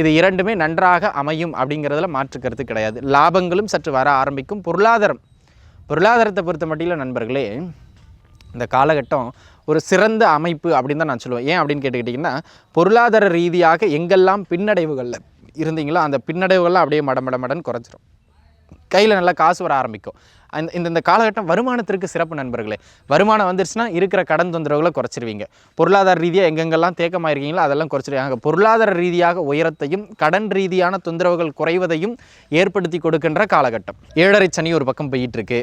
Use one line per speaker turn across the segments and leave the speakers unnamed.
இது இரண்டுமே நன்றாக அமையும் அப்படிங்கிறதுல மாற்று கருத்து கிடையாது. லாபங்களும் சற்று வர ஆரம்பிக்கும். பொருளாதாரம். பொருளாதாரத்தை பொறுத்த மட்டில் நண்பர்களே இந்த காலகட்டம் ஒரு சிறந்த அமைப்பு அப்படின்னு தான் நான் சொல்லுவேன். ஏன் அப்படின்னு கேட்டுக்கிட்டிங்கன்னா பொருளாதார ரீதியாக எங்கெல்லாம் பின்னடைவுகளில் இருந்தீங்களோ அந்த பின்னடைவுகள்லாம் அப்படியே மடமடமடன் குறைஞ்சிரும். கையில் நல்லா காசு வர ஆரம்பிக்கும். அந்த இந்த இந்த காலகட்டம் வருமானத்திற்கு சிறப்பு நண்பர்களே. வருமானம் வந்துருச்சுன்னா இருக்கிற கடன் தொந்தரவுகளை குறைச்சிருவீங்க. பொருளாதார ரீதியாக எங்கெங்கெல்லாம் தேக்கமாக இருக்கீங்களோ அதெல்லாம் குறைச்சிருவாங்க. பொருளாதார ரீதியாக உயரத்தையும் கடன் ரீதியான தொந்தரவுகள் குறைவதையும் ஏற்படுத்தி கொடுக்கின்ற காலகட்டம். ஏழரை சனி ஒரு பக்கம் போயிட்டு இருக்கு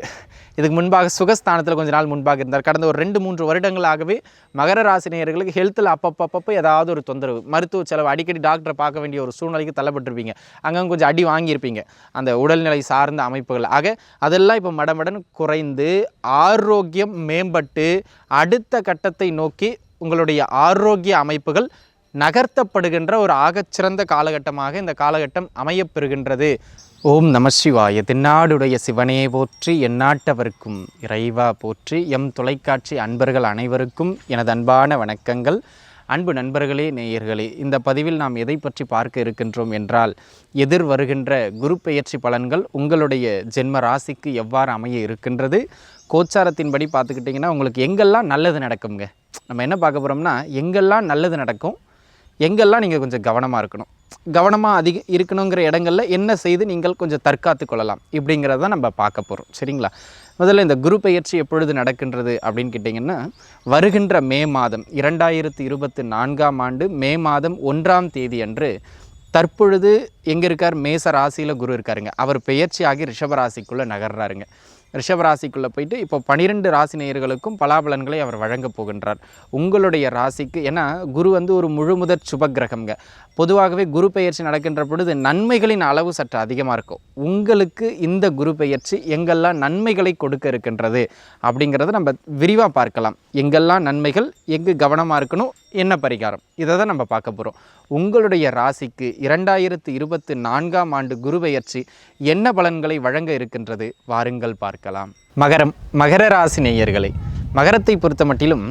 இதுக்கு முன்பாக சுகஸ்தானத்தில் கொஞ்ச நாள் முன்பாக இருந்தார். கடந்த ஒரு ரெண்டு மூன்று வருடங்களாகவே மகர ராசினியர்களுக்கு ஹெல்த்தில் அப்பப்பப்பப்போ ஏதாவது ஒரு தொந்தரவு மருத்துவ செலவு அடிக்கடி டாக்டரை பார்க்க வேண்டிய ஒரு சூழ்நிலைக்கு தள்ளப்பட்டிருப்பீங்க. அங்கே கொஞ்சம் அடி வாங்கியிருப்பீங்க. அந்த உடல்நிலை சார்ந்த அமைப்புகள். ஆக அதெல்லாம் இப்போ மடமடன் குறைந்து ஆரோக்கியம் மேம்பட்டு அடுத்த கட்டத்தை நோக்கி உங்களுடைய ஆரோக்கிய அமைப்புகள் நகர்த்தப்படுகின்ற ஒரு ஆகச்சிறந்த காலகட்டமாக இந்த காலகட்டம் அமையப்பெறுகின்றது. ஓம் நம சிவாய. தென்னாடுடைய சிவனே போற்றி எந்நாட்டவர்க்கும் இறைவா போற்றி எம் தொலைக்காட்சி அன்பர்கள் அனைவருக்கும் எனது அன்பான வணக்கங்கள். அன்பு நண்பர்களே நேயர்களே இந்த பதிவில் நாம் எதை பற்றி பார்க்க இருக்கின்றோம் என்றால் எதிர் வருகின்ற குரு பெயர்ச்சி பலன்கள் உங்களுடைய ஜென்ம ராசிக்கு எவ்வாறு அமைய இருக்கின்றது கோச்சாரத்தின்படி பார்த்துக்கிட்டிங்கன்னா உங்களுக்கு எங்கெல்லாம் நல்லது நடக்குங்க நம்ம என்ன பார்க்க போகிறோம்னா எங்கெல்லாம் நல்லது நடக்கும் எங்கெல்லாம் நீங்கள் கொஞ்சம் கவனமாக இருக்கணும்? கவனமாக அதிக இருக்கணுங்கிற இடங்கள்ல என்ன செய்து நீங்கள் கொஞ்சம் தற்காத்து கொள்ளலாம் இப்படிங்கிறத நம்ம பார்க்க போகிறோம் சரிங்களா? முதல்ல இந்த குரு பயிற்சி எப்பொழுது நடக்கின்றது அப்படின்னு கேட்டிங்கன்னா வருகின்ற மே மாதம் இரண்டாயிரத்தி இருபத்தி நான்காம் ஆண்டு மே மாதம் ஒன்றாம் தேதி அன்று தற்பொழுது எங்கே இருக்கார்? மேச ராசியில் குரு இருக்காருங்க. அவர் பெயர்ச்சியாகி ரிஷப ராசிக்குள்ளே நகர்றாருங்க. ரிஷபராசிக்குள்ளே போயிட்டு இப்போ பனிரெண்டு ராசி நேயர்களுக்கும் பலாபலன்களை அவர் வழங்கப் போகின்றார். உங்களுடைய ராசிக்கு ஏன்னா குரு வந்து ஒரு முழுமுதற் சுபக்கிரகம்ங்க. பொதுவாகவே குரு பெயர்ச்சி நடக்கின்ற பொழுது நன்மைகளின் அளவு சற்று அதிகமாக இருக்கும். உங்களுக்கு இந்த குரு பெயர்ச்சி எங்கெல்லாம் நன்மைகளை கொடுக்க இருக்கின்றது அப்படிங்கிறத நம்ம விரிவாக பார்க்கலாம். எங்கெல்லாம் நன்மைகள் எங்கு கவனமாக இருக்கணும் என்ன பரிகாரம்? இதை தான் நம்ம பார்க்க போகிறோம் உங்களுடைய ராசிக்கு இரண்டாயிரத்து இருபத்தி நான்காம் ஆண்டு குருபெயர்ச்சி என்ன பலன்களை வழங்க இருக்கின்றது? வாருங்கள் பார்க்கலாம். மகரம் மகர ராசி நேயர்களை மகரத்தை பொறுத்த மட்டிலும்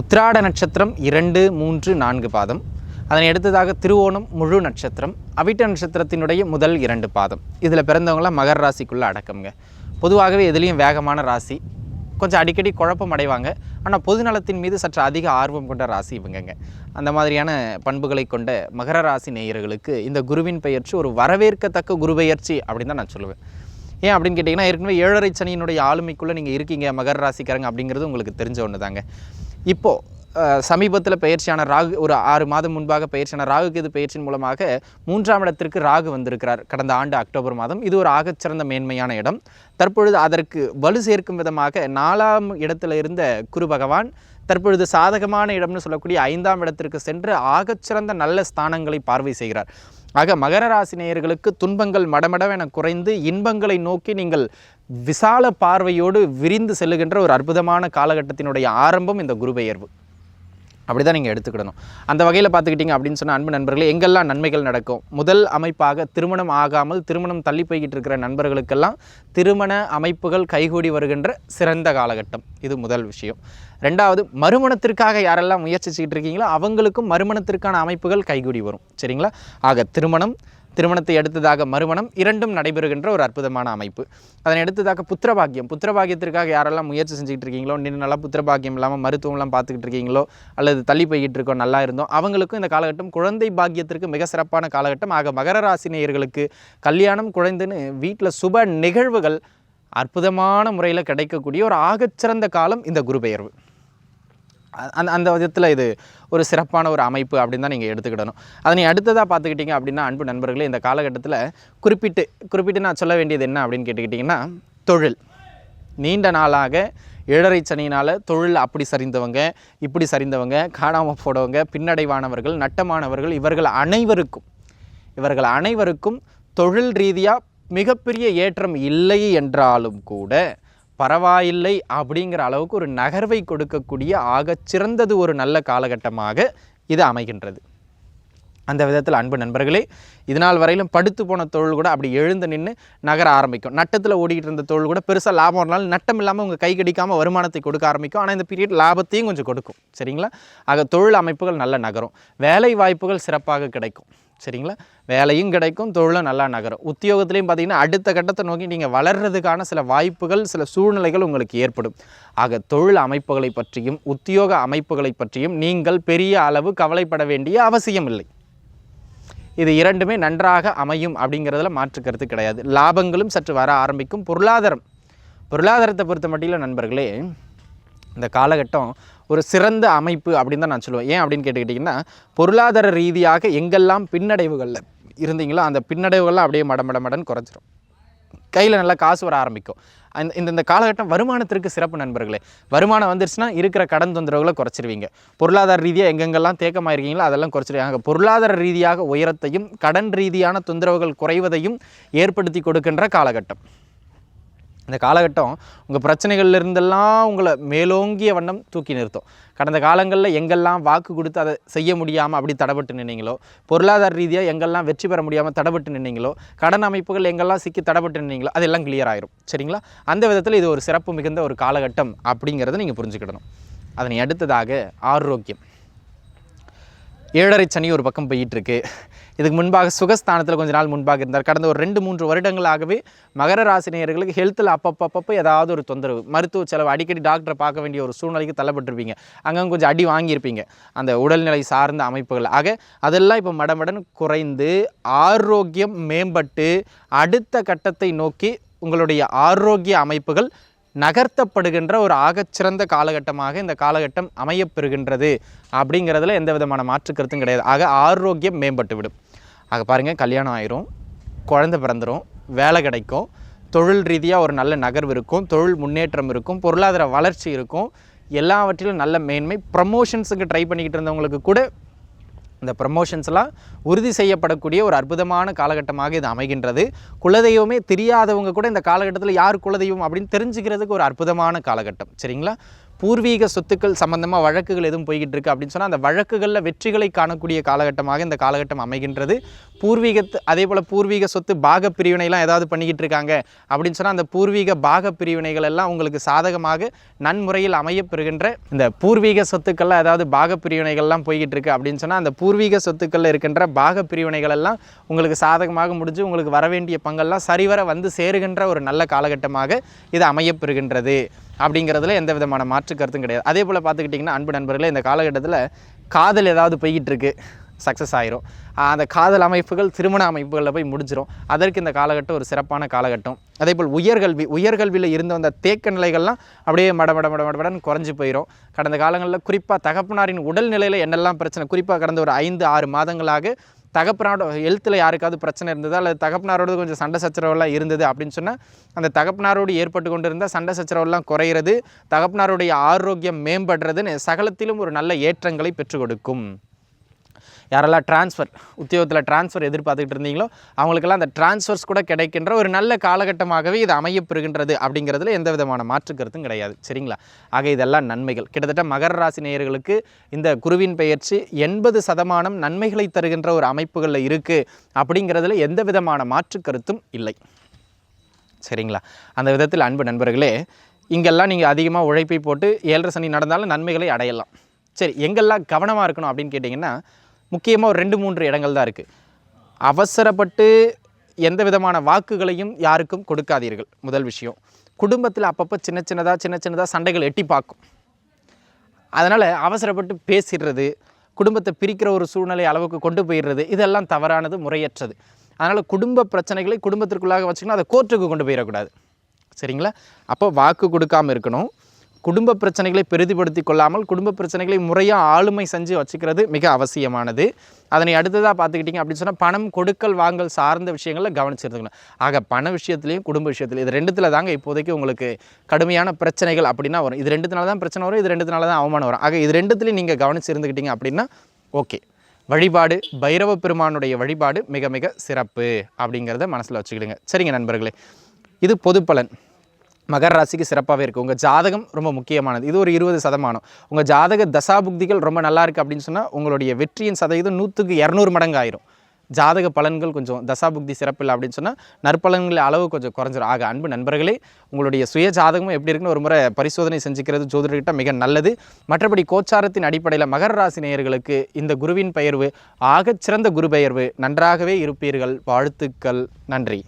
உத்திராட நட்சத்திரம் இரண்டு மூன்று நான்கு பாதம். அதனை அடுத்ததாக திருவோணம் முழு நட்சத்திரம் அவிட்ட நட்சத்திரத்தினுடைய முதல் இரண்டு பாதம். இதில் பிறந்தவங்களாம் மகர ராசிக்குள்ளே அடக்கம்ங்க. பொதுவாகவே எதுலேயும் வேகமான ராசி கொஞ்சம் அடிக்கடி குழப்பம் அடைவாங்க. ஆனால் பொதுநலத்தின் மீது சற்று அதிக ஆர்வம் கொண்ட ராசி இவங்கங்க. அந்த மாதிரியான பண்புகளை கொண்ட மகர ராசி நேயர்களுக்கு இந்த குருவின் பெயர்ச்சி ஒரு வரவேற்கத்தக்க குரு பெயர்ச்சி அப்படின்னு தான் நான் சொல்லுவேன். ஏன் அப்படின்னு கேட்டிங்கன்னா ஏற்கனவே ஏழரை சனியினுடைய ஆளுமைக்குள்ளே நீங்கள் இருக்கீங்க மகர ராசிக்காரங்க அப்படிங்கிறது உங்களுக்கு தெரிஞ்ச ஒன்று தாங்க இப்போது சமீபத்தில் பயிற்சியான ராகு ஒரு ஆறு மாதம் முன்பாக பயிற்சியான ராகு கேது பயிற்சியின் மூலமாக மூன்றாம் இடத்திற்கு ராகு வந்திருக்கிறார். கடந்த ஆண்டு அக்டோபர் மாதம். இது ஒரு ஆகச்சிறந்த மேன்மையான இடம். தற்பொழுது அதற்கு வலு சேர்க்கும் விதமாக நாலாம் இடத்தில் இருந்த குரு பகவான் தற்பொழுது சாதகமான இடம்னு சொல்லக்கூடிய ஐந்தாம் இடத்திற்கு சென்று ஆகச்சிறந்த நல்ல ஸ்தானங்களை பார்வை செய்கிறார். ஆக மகர ராசி நேயர்களுக்கு துன்பங்கள் மடமடவென குறைந்து இன்பங்களை நோக்கி நீங்கள் விசால பார்வையோடு விரிந்து செல்லுகின்ற ஒரு அற்புதமான காலகட்டத்தினுடைய ஆரம்பம் இந்த குருபெயர்வு அப்படி தான் நீங்கள் எடுத்துக்கிடணும். அந்த வகையில் பார்த்துக்கிட்டிங்க அப்படின்னு சொன்ன அன்பு நண்பர்களே எங்கெல்லாம் நன்மைகள் நடக்கும்? முதல் அமைப்பாக திருமணம் ஆகாமல் திருமணம் தள்ளி போய்கிட்டு இருக்கிற நண்பர்களுக்கெல்லாம் திருமண அமைப்புகள் கைகூடி வருகின்ற சிறந்த காலகட்டம். இது முதல் விஷயம். ரெண்டாவது மறுமணத்திற்காக யாரெல்லாம் முயற்சிச்சுக்கிட்டு இருக்கீங்களோ அவங்களுக்கும் மறுமணத்திற்கான அமைப்புகள் கைகூடி வரும். சரிங்களா? ஆக திருமணம் திருமணத்தை அடுத்ததாக மறுமணம் இரண்டும் நடைபெறுகின்ற ஒரு அற்புதமான அமைப்பு. அதனை அடுத்ததாக புத்திரபாக்கியம். புத்திரபாக்கியத்திற்காக யாரெல்லாம் முயற்சி செஞ்சுக்கிட்டு இருக்கீங்களோ நின்று நல்லா புத்திரபாக்கியம் இல்லாமல் மருத்துவம்லாம் பார்த்துக்கிட்டு இருக்கீங்களோ அல்லது தள்ளி போய்கிட்டு இருக்கோம் நல்லா இருந்தோம் அவங்களுக்கும் இந்த காலகட்டம் குழந்தை பாக்கியத்திற்கு மிக சிறப்பான காலகட்டம். ஆக மகர ராசினியர்களுக்கு கல்யாணம் குழந்தைன்னு வீட்டில் சுப நிகழ்வுகள் அற்புதமான முறையில் கிடைக்கக்கூடிய ஒரு ஆகச்சிறந்த காலம் இந்த குரு பெயர்வு. அந்த அந்த விதத்தில் இது ஒரு சிறப்பான ஒரு அமைப்பு அப்படின்னு தான் நீங்கள் எடுத்துக்கிடணும். அதனை அடுத்ததாக பார்த்துக்கிட்டிங்க அப்படின்னா அன்பு நண்பர்களே இந்த காலகட்டத்தில் குறிப்பிட்டு குறிப்பிட்டு நான் சொல்ல வேண்டியது என்ன அப்படின்னு கேட்டுக்கிட்டிங்கன்னா தொழில். நீண்ட நாளாக ஏழரை சனியினால் தொழில் அப்படி சரிந்தவங்க இப்படி சரிந்தவங்க காணாமல் போடவங்க பின்னடைவானவர்கள் நட்டமானவர்கள் இவர்கள் அனைவருக்கும் இவர்கள் அனைவருக்கும் தொழில் ரீதியாக மிகப்பெரிய ஏற்றம் இல்லை என்றாலும் கூட பரவாயில்லை அப்படிங்கிற அளவுக்கு ஒரு நகர்வை கொடுக்கக்கூடிய ஆக சிறந்தது ஒரு நல்ல காலகட்டமாக இது அமைகின்றது. அந்த விதத்தில் அன்பு நண்பர்களே இதனால் வரையிலும் படுத்து போன தொழில் கூட அப்படி எழுந்து நின்று நகர ஆரம்பிக்கும். நட்டத்தில் ஓடிக்கிட்டு இருந்த தொழில் கூட பெருசாக லாபம் இருந்தாலும் நட்டம் இல்லாமல் உங்கள் கை கடிக்காமல் வருமானத்தை கொடுக்க ஆரம்பிக்கும். ஆனால் இந்த பீரியட் லாபத்தையும் கொஞ்சம் கொடுக்கும். சரிங்களா? ஆக தொழில் அமைப்புகள் நல்ல நகரும். வேலை வாய்ப்புகள் சிறப்பாக கிடைக்கும். சரிங்களா? வேலையும் கிடைக்கும் தொழிலும் நல்லா நகரும். உத்தியோகத்துலேயும் பார்த்தீங்கன்னா அடுத்த கட்டத்தை நோக்கி நீங்கள் வளர்கிறதுக்கான சில வாய்ப்புகள் சில சூழ்நிலைகள் உங்களுக்கு ஏற்படும். ஆக தொழில் அமைப்புகளை பற்றியும் உத்தியோக அமைப்புகளை பற்றியும் நீங்கள் பெரிய அளவு கவலைப்பட வேண்டிய அவசியம் இல்லை. இது இரண்டுமே நன்றாக அமையும் அப்படிங்கிறதுல மாற்று கருத்து கிடையாது. லாபங்களும் சற்று வர ஆரம்பிக்கும் பொருளாதாரம். பொருளாதாரத்தை பொறுத்த மட்டில் நண்பர்களே இந்த காலகட்டம் ஒரு சிறந்த அமைப்பு அப்படின்னு தான் நான் சொல்லுவேன். ஏன் அப்படின்னு கேட்டுக்கிட்டிங்கன்னா பொருளாதார ரீதியாக எங்கெல்லாம் பின்னடைவுகளில் இருந்தீங்களோ அந்த பின்னடைவுகள்லாம் அப்படியே மட மடன்னு குறைஞ்சிரும். கையில் நல்லா காசு வர ஆரம்பிக்கும். அந்த இந்த இந்த காலகட்டம் வருமானத்திற்கு சிறப்பு நண்பர்களே. வருமானம் வந்துருச்சுன்னா இருக்கிற கடன் தொந்தரவுகளை குறைச்சிருவீங்க. பொருளாதார ரீதியாக எங்கெங்கெல்லாம் தேக்கமாயிருக்கீங்களோ அதெல்லாம் குறைச்சிருவாங்க. பொருளாதார ரீதியாக உயரத்தையும் கடன் ரீதியான தொந்தரவுகள் குறைவதையும் ஏற்படுத்தி கொடுக்கின்ற காலகட்டம். இந்த காலகட்டம் உங்கள் பிரச்சனைகள்ல இருந்தெல்லாம் உங்களை மேலோங்கிய வண்ணம் தூக்கி நிறுத்தும். கடந்த காலங்களில் எங்கெல்லாம் வாக்கு கொடுத்து அதை செய்ய முடியாமல் அப்படி தடப்பட்டு நின்னீங்களோ பொருளாதார ரீதியாக எங்கெல்லாம் வெற்றி பெற முடியாமல் தடப்பட்டு நின்னீங்களோ கடன் அமைப்புகள் எங்கெல்லாம் சிக்கி தடப்பட்டு நின்னீங்களோ அதெல்லாம் கிளியர் ஆயிரும். சரிங்களா? அந்த விதத்தில் இது ஒரு சிறப்பு மிகுந்த ஒரு காலகட்டம் அப்படிங்கிறத நீங்கள் புரிஞ்சுக்கிடணும். அதனை அடுத்ததாக ஆரோக்கியம். ஏழரை சனி ஒரு பக்கம் போயிட்டுருக்கு இதுக்கு முன்பாக சுகஸ்தானத்தில் கொஞ்ச நாள் முன்பாக இருந்தார். கடந்த ஒரு ரெண்டு மூன்று வருடங்களாகவே மகர ராசினியர்களுக்கு ஹெல்த்தில் அப்பப்பப்பப்போ ஏதாவது ஒரு தொந்தரவு மருத்துவ செலவு அடிக்கடி டாக்டரை பார்க்க வேண்டிய ஒரு சூழ்நிலைக்கு தள்ளப்பட்டிருப்பீங்க. அங்கே கொஞ்சம் அடி வாங்கியிருப்பீங்க. அந்த உடல்நிலை சார்ந்த அமைப்புகள். ஆக அதெல்லாம் இப்போ மடமடன் குறைந்து ஆரோக்கியம் மேம்பட்டு அடுத்த கட்டத்தை நோக்கி உங்களுடைய ஆரோக்கிய அமைப்புகள் நகர்த்தப்படுகின்ற ஒரு ஆகச்சிறந்த காலகட்டமாக இந்த காலகட்டம் அமையப்பெறுகின்றது அப்படிங்கிறதுல எந்த விதமான மாற்று கருத்தும் கிடையாது. ஆக ஆரோக்கியம் மேம்பட்டு விடும் ஆக பாருங்கள் கல்யாணம் ஆயிரும் குழந்த பிறந்துடும் வேலை கிடைக்கும் தொழில் ரீதியாக ஒரு நல்ல நகர்வு இருக்கும் தொழில் முன்னேற்றம் இருக்கும் பொருளாதார வளர்ச்சி இருக்கும் எல்லாவற்றிலும் நல்ல மேன்மை ப்ரமோஷன்ஸுக்கு ட்ரை பண்ணிக்கிட்டு இருந்தவங்களுக்கு கூட இந்த ப்ரமோஷன்ஸ்லாம் உறுதி செய்யப்படக்கூடிய ஒரு அற்புதமான காலகட்டமாக இது அமைகின்றது. குலதெய்வமே தெரியாதவங்க கூட இந்த காலகட்டத்தில் யார் குலதெய்வம் அப்படின்னு தெரிஞ்சுக்கிறதுக்கு ஒரு அற்புதமான காலகட்டம். சரிங்களா? பூர்வீக சொத்துக்கள் சம்பந்தமாக வழக்குகள் எதுவும் போய்கிட்டு இருக்கு அப்படின்னு சொன்னால் அந்த வழக்குகளில் வெற்றிகளை காணக்கூடிய காலகட்டமாக இந்த காலகட்டம் அமைகின்றது. பூர்வீகத்து அதே போல் பூர்வீக சொத்து பாக பிரிவினைலாம் ஏதாவது பண்ணிக்கிட்டு இருக்காங்க அப்படின்னு சொன்னால் அந்த பூர்வீக பாக பிரிவினைகள் எல்லாம் உங்களுக்கு சாதகமாக நன்முறையில் அமையப்பெறுகின்ற இந்த பூர்வீக சொத்துக்கள்லாம் ஏதாவது பாக பிரிவினைகள்லாம் போய்கிட்டு இருக்கு அப்படின்னு சொன்னால் அந்த பூர்வீக சொத்துக்களில் இருக்கின்ற பாக பிரிவினைகள் எல்லாம் உங்களுக்கு சாதகமாக முடிஞ்சு உங்களுக்கு வரவேண்டிய பங்கெல்லாம் சரிவர வந்து சேருகின்ற ஒரு நல்ல காலகட்டமாக இது அமையப்பெறுகின்றது. அப்படிங்கிறதுல எந்த விதமான மாற்று கருத்தும் கிடையாது. அதே போல் பார்த்துக்கிட்டிங்கன்னா அன்பு நண்பர்களே இந்த காலகட்டத்தில் காதல் ஏதாவது போய்கிட்டு இருக்கு சக்ஸஸ் ஆயிரும் அந்த காதல் அமைப்புகள் திருமண அமைப்புகளில் போய் முடிஞ்சிடும் அதற்கு இந்த காலகட்டம் ஒரு சிறப்பான காலகட்டம். அதே போல் உயர்கல்வி உயர்கல்வியில் இருந்து வந்த தேக்க நிலைகள்லாம் அப்படியே மட மட மட மடன்னு குறைஞ்சி போயிடும் கடந்த காலங்களில் குறிப்பாக தகப்பனாரின் உடல்நிலையில் என்னெல்லாம் பிரச்சனை குறிப்பாக கடந்த ஒரு ஐந்து ஆறு மாதங்களாக தகப்பனாரோட ஹெல்த்தில் யாருக்காவது பிரச்சனை இருந்தது? அல்லது தகப்பனாரோட கொஞ்சம் சண்டை சச்சரவெல்லாம் இருந்தது அப்படின்னு சொன்னால் அந்த தகப்பனாரோடு ஏற்பட்டு இருந்தால் சண்டை சச்சரவெல்லாம் குறையிறது தகப்பனாருடைய ஆரோக்கியம் மேம்படுறதுன்னு சகலத்திலும் ஒரு நல்ல ஏற்றங்களை பெற்றுக் கொடுக்கும். யாரெல்லாம் ட்ரான்ஸ்ஃபர் உத்தியோகத்தில் ட்ரான்ஸ்ஃபர் எதிர்பார்த்துக்கிட்டு இருந்தீங்களோ அவங்களுக்கெல்லாம் அந்த ட்ரான்ஸ்ஃபர்ஸ் கூட கிடைக்கின்ற ஒரு நல்ல காலகட்டமாகவே இது அமையப்பெறுகின்றது அப்படிங்கிறதுல எந்த விதமான மாற்று கருத்தும் கிடையாது. சரிங்களா? ஆக இதெல்லாம் நன்மைகள். கிட்டத்தட்ட மகர ராசி நேயர்களுக்கு இந்த குருவின் பெயர்ச்சி எண்பது சதமானம் நன்மைகளை தருகின்ற ஒரு அமைப்புகளில் இருக்குது அப்படிங்கிறதுல எந்த விதமான மாற்று கருத்தும் இல்லை. சரிங்களா? அந்த விதத்தில் அன்பு நண்பர்களே இங்கெல்லாம் நீங்கள் அதிகமாக உழைப்பை போட்டு ஏழரை சனி நடந்தாலும் நன்மைகளை அடையலாம். சரி எங்கெல்லாம் கவனமாக இருக்கணும் அப்படின்னு கேட்டிங்கன்னா முக்கியமாக ஒரு ரெண்டு மூன்று இடங்கள் தான் இருக்குது அவசரப்பட்டு எந்த விதமான வாக்குகளையும் யாருக்கும் கொடுக்காதீர்கள். முதல் விஷயம். குடும்பத்தில் அப்பப்போ சின்ன சின்னதாக சின்ன சின்னதாக சண்டைகள் எட்டி பார்க்கும். அதனால் அவசரப்பட்டு பேசிடுறது குடும்பத்தை பிரிக்கிற ஒரு சூழ்நிலை அளவுக்கு கொண்டு போயிடுறது இதெல்லாம் தவறானது முறையற்றது. அதனால் குடும்ப பிரச்சனைகளை குடும்பத்திற்குள்ளாக வச்சுக்கணும் அதை கோர்ட்டுக்கு கொண்டு போயிடக்கூடாது. சரிங்களா? அப்போ வாக்கு கொடுக்காம இருக்கணும். குடும்ப பிரச்சனைகளை பெரிதுபடுத்தி கொள்ளாமல் குடும்ப பிரச்சனைகளை முறையாக ஆளுமை செஞ்சு வச்சுக்கிறது மிக அவசியமானது. அதனை அடுத்ததாக பார்த்துக்கிட்டிங்க அப்படின்னு சொன்னால் பணம் கொடுக்கல் வாங்கல் சார்ந்த விஷயங்களில் கவனிச்சிருந்துக்கணும். ஆக பண விஷயத்துலையும் குடும்ப விஷயத்துலையும் இது ரெண்டுத்தில் தாங்க இப்போதைக்கு உங்களுக்கு கடுமையான பிரச்சனைகள் அப்படின்னா வரும். இது ரெண்டுத்தினால தான் பிரச்சனை வரும் இது ரெண்டுத்தினால தான் அவமானம் வரும். ஆக இது ரெண்டுத்துலையும் நீங்கள் கவனிச்சிருந்துக்கிட்டிங்க அப்படின்னா ஓகே. வழிபாடு பைரவ பெருமானுடைய வழிபாடு மிக மிக சிறப்பு அப்படிங்கிறத மனசில் வச்சுக்கிடுங்க. சரிங்க நண்பர்களே. இது பொதுப்பலன். மகர ராசிக்கு சிறப்பாகவே இருக்குது உங்கள் ஜாதகம் ரொம்ப முக்கியமானது. இது ஒரு இருபது சதமானம். உங்கள் ஜாதக தசாபுக்திகள் ரொம்ப நல்லா இருக்குது அப்படின்னு சொன்னால் உங்களுடைய வெற்றியின் சதவீதம் நூற்றுக்கு இரநூறு மடங்கு ஆயிரும். ஜாதக பலன்கள் கொஞ்சம் தசாபுக்தி சிறப்பில்லை அப்படின்னு சொன்னால் நற்பலன்கள் அளவு கொஞ்சம் குறைஞ்சிரும். ஆக அன்பு நண்பர்களே உங்களுடைய சுய ஜாதகமும் எப்படி இருக்குன்னு ஒரு முறை பரிசோதனை செஞ்சுக்கிறது ஜோதிடர்கிட்ட மிக நல்லது. மற்றபடி கோச்சாரத்தின் அடிப்படையில் மகர ராசி நேயர்களுக்கு இந்த குருவின் பெயர்வு ஆகச்சிறந்த குரு பெயர்வு. நன்றாகவே இருப்பீர்கள். வாழ்த்துக்கள். நன்றி.